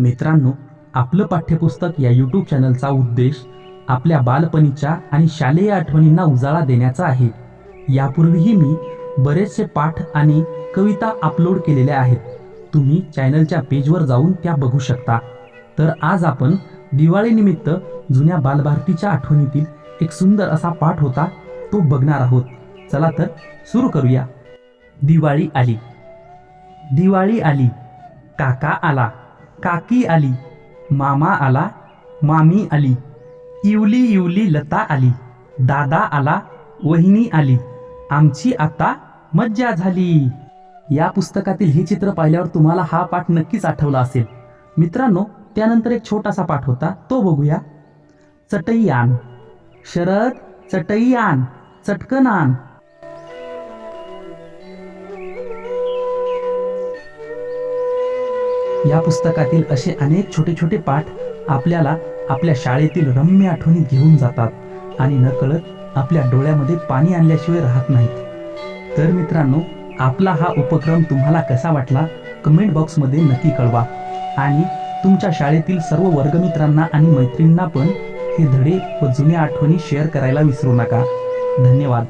मित्रांनो आपलं पाठ्यपुस्तक या यूट्यूब चॅनलचा उद्देश आपल्या बालपणीच्या आणि शालेय आठवणींना उजाळा देण्याचा आहे. यापूर्वीही मी बरेचसे पाठ आणि कविता अपलोड केलेल्या आहेत. तुम्ही चॅनलच्या पेजवर जाऊन त्या बघू शकता. तर आज आपण दिवाळीनिमित्त जुन्या बालभारतीच्या आठवणीतील एक सुंदर असा पाठ होता तो बघणार आहोत. चला तर सुरू करूया. दिवाळी आली. दिवाळी आली. काका आला. काकी आली मामा आला मामी आली इवली इवली लता आली दादा आला वहिनी आली आमची आता मज्जा झाली. या पुस्तकातील हे चित्र पाहिल्यावर तुम्हाला हा पाठ नक्कीच आठवला असेल. मित्रांनो त्यानंतर एक छोटासा पाठ होता तो बघूया. चटई आण शरद चटई आण चटकन आण या पुस्तकातील असे अनेक छोटे छोटे पाठ आपल्याला आपल्या शाळेतील रम्य आठवणी घेऊन जातात आणि नकळत आपल्या डोळ्यामध्ये पाणी आणल्याशिवाय राहत नाहीत. तर मित्रांनो आपला हा उपक्रम तुम्हाला कसा वाटला? कमेंट बॉक्समध्ये नक्की कळवा. आणि तुमच्या शाळेतील सर्व वर्गमित्रांना आणि मैत्रिणींना पण हे धडे व जुन्या आठवणी शेअर करायला विसरू नका. धन्यवाद.